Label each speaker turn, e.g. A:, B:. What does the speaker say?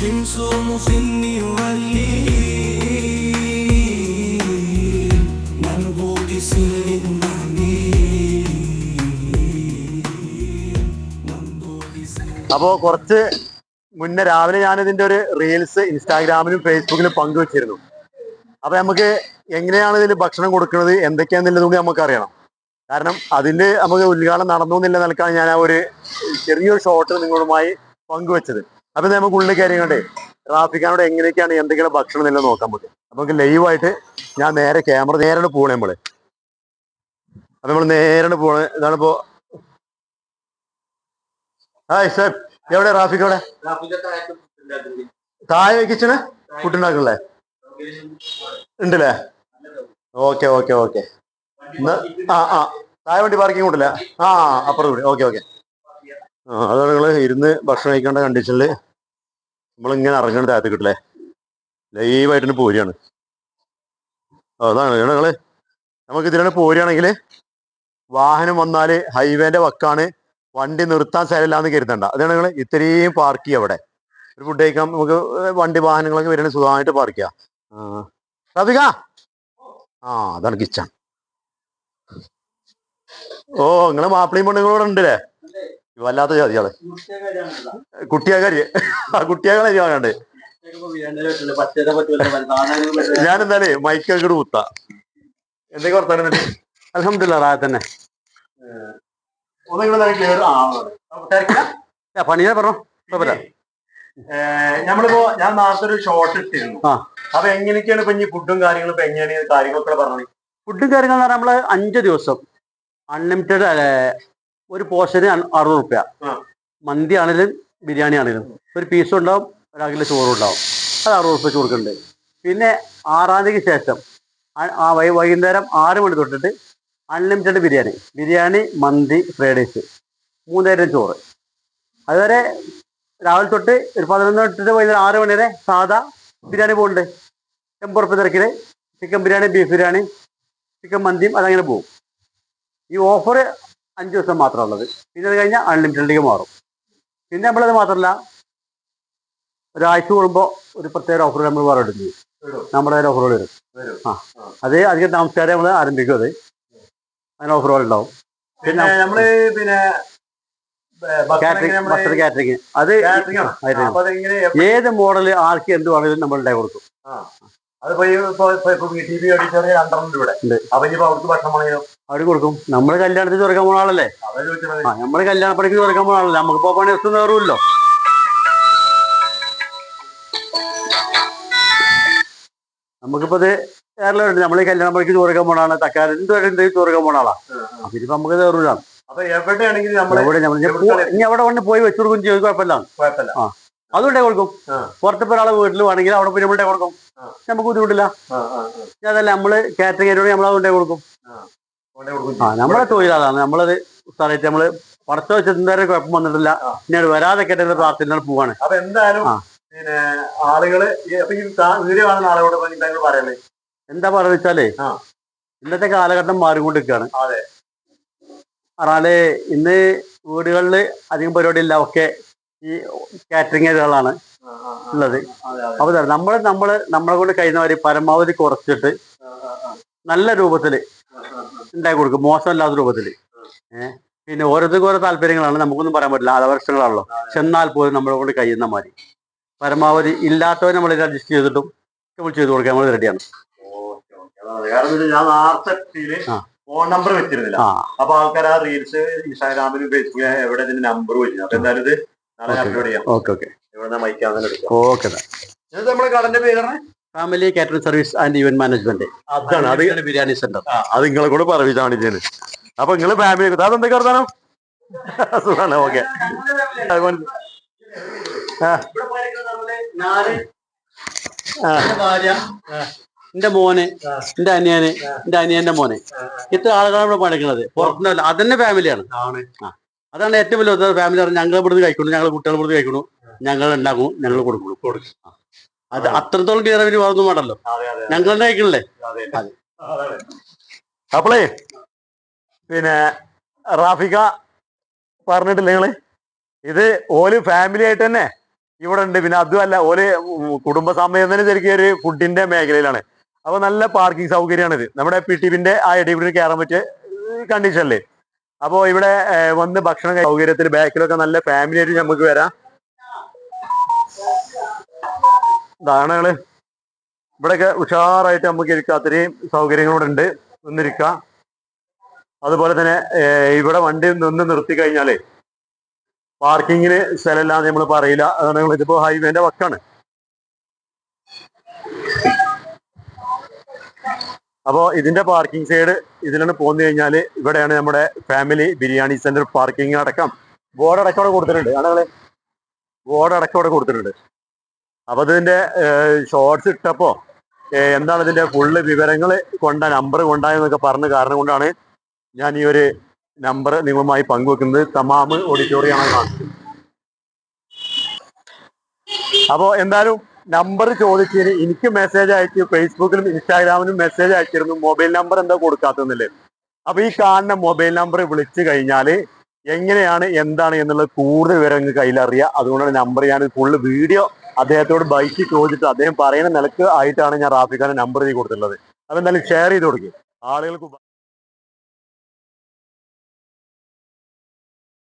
A: بنصوم نولي منبوط سن المهني منبوط سن
B: അപ്പോ കുറച്ച് മുന്നേ രാവിലെ ഞാൻ ഇതിന്റെ ഒരു റീൽസ് ഇൻസ്റ്റാഗ്രാമിലും ഫേസ്ബുക്കിലും പങ്കുവച്ചിരുന്നു അപ്പൊ നമുക്ക് എങ്ങനെയാണ് ഇതിൽ ഭക്ഷണം കൊടുക്കുന്നത് എന്തൊക്കെയാന്നുള്ളത് കൂടി നമുക്ക് അറിയണം കാരണം അതിന്റെ നമുക്ക് ഉദ്ഘാടനം നടന്നു എന്നുള്ള നിലക്കാണ് ഞാൻ ആ ഒരു ചെറിയൊരു ഷോട്ട് നിങ്ങളുമായി പങ്കുവച്ചത് അപ്പൊ നമുക്ക് ഉള്ളിൽ കാര്യങ്ങളുണ്ട് റാഫിക്കാനോട് എങ്ങനെയൊക്കെയാണ് എന്തെങ്കിലും ഭക്ഷണം എന്നുള്ളത് നോക്കാൻ പറ്റും അപ്പൊ നമുക്ക് ലൈവായിട്ട് ഞാൻ നേരെ ക്യാമറ നേരെ പോണേ നമ്മൾ അപ്പൊ നമ്മൾ നേരെ പോണേ. ഇതാണ് ഇപ്പോ ഹായ് സാർ. എവിടെ റാഫിക്ക് എവിടെ താഴെ കിച്ചണ് ഫുഡ് ഉണ്ടാക്കണല്ലേ ഉണ്ടല്ലേ? Okay okay okay. ആ ആ. താഴെ വണ്ടി പാർക്കിംഗ് ഉണ്ടല്ലേ ആ അപ്പുറം കൂടി. Okay okay. ആ അതാണ് നിങ്ങൾ ഇരുന്ന് ഭക്ഷണം കഴിക്കേണ്ട കണ്ടീഷനിൽ നമ്മളിങ്ങനെ ഇറങ്ങണ താഴത്ത് കിട്ടില്ലേ ലൈവായിട്ട് പോരുകയാണ് അതാണ് നിങ്ങൾ. നമുക്ക് ഇതിലാണ് പോരുകയാണെങ്കിൽ വാഹനം വന്നാൽ ഹൈവേന്റെ വക്കാണ് വണ്ടി നിർത്താൻ സ്ഥലമില്ല എന്ന് കരുതണ്ട. അതാണ് നിങ്ങൾ ഇത്രയും പാർക്ക് ചെയ്യുക അവിടെ. ഒരു ഫുഡ് കഴിക്കാം നമുക്ക് വണ്ടി വാഹനങ്ങളൊക്കെ വരുന്നത് സുഖമായിട്ട് പാർക്ക് ചെയ്യാം. റഫീഖ! ആ അതാണ് കിച്ചൺ. ഓ നിങ്ങളെ മാപ്പിളയും പെണ്ണുങ്ങളോട് ഉണ്ടല്ലേ? വല്ലാത്ത ജാതിയാണ് കുട്ടിയാകാരി. ആ കുട്ടിയാകാരി വാങ്ങണ്ട്. ഞാൻ എന്തായാലേ മൈക്കൊക്കെ കുത്ത. എന്തൊക്കെ വർത്താനം തന്നെ. അലഹമില്ല റായ തന്നെ പണിയാ പറഞ്ഞോ? കുഴപ്പമില്ല. നമ്മളിപ്പോ ഞാൻ നേരത്തെ ഒരു ഷോർട്ട് ഇട്ടിരുന്നു. അപ്പൊ എങ്ങനെയൊക്കെയാണ് ഇപ്പൊ ഇനി ഫുഡും കാര്യങ്ങളും ഇപ്പൊ എങ്ങനെയാണ് കാര്യങ്ങളൊക്കെ പറഞ്ഞത്
C: ഫുഡും കാര്യങ്ങൾ നമ്മൾ അഞ്ച് ദിവസം അൺലിമിറ്റഡ് ഒരു പോർഷന് അറുപത് റുപ്യ. മന്തി ആണെങ്കിലും ബിരിയാണി ആണെങ്കിലും. ഒരു പീസ് ഉണ്ടാവും ഒരു ചോറ് ഉണ്ടാവും. അത് അറുപത് റുപ്യ കൊടുക്കുന്നുണ്ട്. പിന്നെ ആറാം തീയതിക്ക് ശേഷം ആ- ആ വൈ- വൈകുന്നേരം ആറ് മണി തൊട്ടിട്ട് അൺലിമിറ്റഡ് ബിരിയാണി. ബിരിയാണി മന്തി ഫ്രൈഡ് റൈസ് മൂന്നേരം ചോറ്. അതുവരെ രാവിലെ തൊട്ട് ഒരു പതിനൊന്ന് തൊട്ടിട്ട് വൈകുന്നേരം ആറ് മണി വരെ സാധാ ബിരിയാണി പോകുന്നുണ്ട്. എൺപത് റുപ്യ തിരക്കിൽ chicken biryani beef biryani chicken മന്തിയും അതങ്ങനെ പോകും. ഈ ഓഫർ അഞ്ച് ദിവസം മാത്രമേ ഉള്ളത് പിന്നെ അത് കഴിഞ്ഞാൽ അൺലിമിറ്റഡിലേക്ക് മാറും. പിന്നെ നമ്മളത് മാത്രമല്ല ഒരാഴ്ച കൂടുമ്പോൾ ഒരു പ്രത്യേക ഓഫർ നമ്മൾ വേറെ എടുക്കും ചെയ്യും. നമ്മുടെ കയ്യിൽ ഓഫറുകൾ വരും. ആ അത് അധികം താമസിക്കാതെ നമ്മൾ ആരംഭിക്കും അത്. അങ്ങനെ ഓഫറുകൾ ഉണ്ടാവും.
B: പിന്നെ നമ്മൾ പിന്നെ
C: കാറ്ററിംഗ് ഭക്ഷണ അത് ഏത് മോഡൽ ആർക്ക് എന്ത് വേണമെങ്കിലും നമ്മൾ ഉണ്ടായി കൊടുക്കും.
B: അതിപ്പോ ഈ ഇപ്പൊ ഇപ്പൊ- ഇപ്പൊ ടി വി ഓഡിറ്റോറിയം രണ്ടെണ്ണം ഇവിടെ.
C: ഉണ്ട്.
B: അപ്പൊ ഇനിയിപ്പോ അവർക്ക് ഭക്ഷണം വേണമെങ്കിലോ
C: അവർ കൊടുക്കും. നമ്മൾ കല്യാണത്തിന് തുറക്കാൻ പോണ ആളല്ലേ? നമ്മൾ കല്യാണ പണിക്ക് തുറക്കാൻ പോണ ആളല്ലേ? നമുക്കിപ്പോ പണി ദിവസം കയറുമല്ലോ. നമുക്കിപ്പോ ഇത് കേരളം നമ്മൾ കല്യാണ പണിക്ക് തുറക്കാൻ പോണ ആളാണ്. തക്കാലം എന്ത് തുറക്കാൻ പോണ ആളാ? അപ്പൊ ഇതിപ്പോ നമുക്ക് കയറൂല. എവിടെ? ഇനി അവിടെ കൊണ്ട് പോയി വെച്ചു കൊടുക്കും. ചെയ്യും കുഴപ്പമില്ല.
B: കുഴപ്പമില്ല.
C: അതുകൊണ്ടേ കൊടുക്കും. പുറത്തിപ്പോ ഒരാളെ വീട്ടിൽ വേണമെങ്കിൽ അവിടെ പോയി നമ്മളുടെ കൊടുക്കും. നമുക്ക് ബുദ്ധിമുട്ടില്ല. അതല്ല നമ്മൾ കാറ്ററിംഗ് ആയിട്ട് നമ്മൾ അതുകൊണ്ടേ കൊടുക്കും. ആ. നമ്മളെ തൊഴിലാണ് നമ്മളത് സ്ഥലത്ത് നമ്മൾ പടച്ച വെച്ച് എന്തായാലും കുഴപ്പം വന്നിട്ടില്ല. ഇനി വരാതെ കേട്ട പ്രാർത്ഥന പോവാണ്.
B: അപ്പൊ എന്തായാലും പിന്നെ ആളുകൾ വീഡിയോ കാണുന്ന ആളുകളോട് പറയണേ
C: എന്താ പറയുക വെച്ചാലേ ഇന്നത്തെ കാലഘട്ടം മാറിക്കൊണ്ടിരിക്കുകയാണ്.
B: അതെ.
C: പറഞ്ഞാൽ ഇന്ന് വീടുകളിൽ അധികം പരിപാടി ഇല്ല ഒക്കെ ഈ
B: ആ, ആ.
C: ഉള്ളത്.
B: അതെ, അതെ.
C: അപ്പൊ നമ്മൾ നമ്മൾ നമ്മളെ കൊണ്ട് കഴിയുന്നവര് പരമാവധി കുറച്ചിട്ട്. നല്ല
B: ആ.
C: ഉണ്ടാക്കി കൊടുക്കും. മോശമല്ലാത്ത രൂപത്തിൽ. പിന്നെ ഓരോരുത്തർക്കും ഓരോ താല്പര്യങ്ങളാണ്. നമുക്കൊന്നും പറയാൻ പറ്റില്ല. ആദർശങ്ങളാണല്ലോ ചെന്നാൽ പോലും നമ്മളെ കൊണ്ട് കഴിയുന്ന മാതിരി. പരമാവധി ഇല്ലാത്തവരെ നമ്മൾ അഡ്ജസ്റ്റ് ചെയ്തിട്ടും നമ്മൾ ചെയ്തു കൊടുക്കാൻ നമ്മൾ റെഡിയാണ്
B: ഞാൻ ഫോൺ നമ്പർ വെച്ചിരുന്നില്ല. അപ്പൊ ആൾക്കാർ ആ റീൽസ് ഇൻസ്റ്റാഗ്രാമിലും ഫേസ്ബുക്കിലും എവിടെ നമ്പർ വെച്ചു അപ്പൊ എന്തായാലും ഇത്
C: ഓക്കേ. ഓക്കെ ഓക്കെ
B: നമ്മുടെ കടന്റെ പേരാണ്?
C: Family catering service and event management
B: അതാണ് അത്
C: ബിരിയാണി സെന്റർ
B: അത് നിങ്ങളെ കൂടെ പറയിച്ചാണ് ചെയ്ത് അപ്പൊ നിങ്ങൾ ഫാമിലി അതെന്തൊക്കെ വർത്താനം? സുഖാണ് ഓക്കെ
C: എന്റെ മോന് എന്റെ അനിയന് എന്റെ അനിയന്റെ മോനെ. ഇത്ര ആളുകളാണ് ഇവിടെ പഠിക്കുന്നത് പുറത്തുനിന്നല്ല അതന്നെ ഫാമിലിയാണ് അതാണ് ഏറ്റവും വലിയ ഫാമിലി ഞങ്ങൾ ഇവിടുന്ന് കഴിക്കുന്നു ഞങ്ങൾ കുട്ടികൾ ഇവിടുന്ന് കഴിക്കുന്നു ഞങ്ങൾ ഉണ്ടാക്കും ഞങ്ങൾ കൊടുക്കണു. അത് അത്രത്തോളം ക്ലിയർ അവർ പറഞ്ഞു വേണ്ടല്ലോ ഞങ്ങൾ തന്നെ കഴിക്കണല്ലേ.
B: അപ്പളേ പിന്നെ റാഫിക പറഞ്ഞിട്ടില്ല നിങ്ങൾ? ഇത് ഓൽ ഫാമിലി ആയിട്ട് തന്നെ ഇവിടെ ഉണ്ട്. പിന്നെ അതുമല്ല ഓൽ കുടുംബസമയം തന്നെ ശരിക്കും ഒരു ഫുഡിന്റെ മേഖലയിലാണ്. അപ്പൊ നല്ല പാർക്കിംഗ് സൗകര്യമാണ് ഇത് നമ്മുടെ പി ടി വിന്റെ ആ ഇടയിൽ കയറാൻ പറ്റിയ കണ്ടീഷനിൽ അപ്പോ ഇവിടെ വന്ന് ഭക്ഷണം സൗകര്യത്തിൽ ബാക്കിലൊക്കെ നല്ല ഫാമിലി ആയിട്ട് നമുക്ക് വരാം. ഇതാണ് ഞങ്ങൾ ഇവിടെയൊക്കെ ഉഷാറായിട്ട് നമുക്ക് ഇരിക്കാം. അത്രയും സൗകര്യങ്ങളോടെ ഉണ്ട്. നിന്നിരിക്കാം അതുപോലെ തന്നെ ഇവിടെ വണ്ടി നിന്ന് നിർത്തി കഴിഞ്ഞാലേ പാർക്കിങ്ങിന് സ്ഥലമില്ലാന്ന് നമ്മൾ പറയില്ല. അതാണ് ഇതിപ്പോ ഹൈവേന്റെ വക്കാണ്. അപ്പോ ഇതിന്റെ പാർക്കിംഗ് സൈഡ് ഇതിലാണ് പോന്നു കഴിഞ്ഞാൽ ഇവിടെയാണ് നമ്മുടെ ഫാമിലി ബിരിയാണി സെന്റർ പാർക്കിംഗ് അടക്കം. ബോർഡ് അടക്കം അവിടെ കൊടുത്തിട്ടുണ്ട്. ആണെങ്കിൽ ബോർഡ് അടക്കം അവിടെ കൊടുത്തിട്ടുണ്ട്. അപ്പോൾ ഇതിന്റെ ഷോർട്സ് ഇട്ടപ്പോ എന്താണ് ഇതിന്റെ ഫുള്ള് വിവരങ്ങൾ കൊണ്ട നമ്പർ കൊണ്ടായെന്നൊക്കെ പറഞ്ഞ കാരണം കൊണ്ടാണ് ഞാൻ ഈ ഒരു നമ്പർ നിങ്ങളുമായി പങ്കുവെക്കുന്നത്. തമാമ് ഓഡിറ്റോറിയം ആണ്. കാണിച്ചത് അപ്പോ എന്തായാലും നമ്പർ ചോദിച്ചതിന് എനിക്ക് മെസ്സേജ് അയച്ചു ഫേസ്ബുക്കിലും ഇൻസ്റ്റാഗ്രാമിലും മെസ്സേജ് അയച്ചിരുന്നു. മൊബൈൽ നമ്പർ എന്താ കൊടുക്കാത്തതെന്നില്ലേ? അപ്പൊ ഈ കാണുന്ന മൊബൈൽ നമ്പർ വിളിച്ചു കഴിഞ്ഞാൽ എങ്ങനെയാണ് എന്താണ് എന്നുള്ളത് കൂടുതൽ വിവരങ്ങൾ കയ്യിലറിയാം. അതുകൊണ്ടാണ് നമ്പർ ഞാൻ ഫുള്ള് വീഡിയോ അദ്ദേഹത്തോട് ബൈക്ക് ചോദിച്ചിട്ട് അദ്ദേഹം പറയുന്ന നിലയ്ക്ക് ആയിട്ടാണ് ഞാൻ റാഫിഖാന്റെ നമ്പർ ചെയ്ത് കൊടുത്തിട്ടുള്ളത്. അപ്പൊ എന്തായാലും ഷെയർ ചെയ്ത് കൊടുക്കും. ആളുകൾക്ക്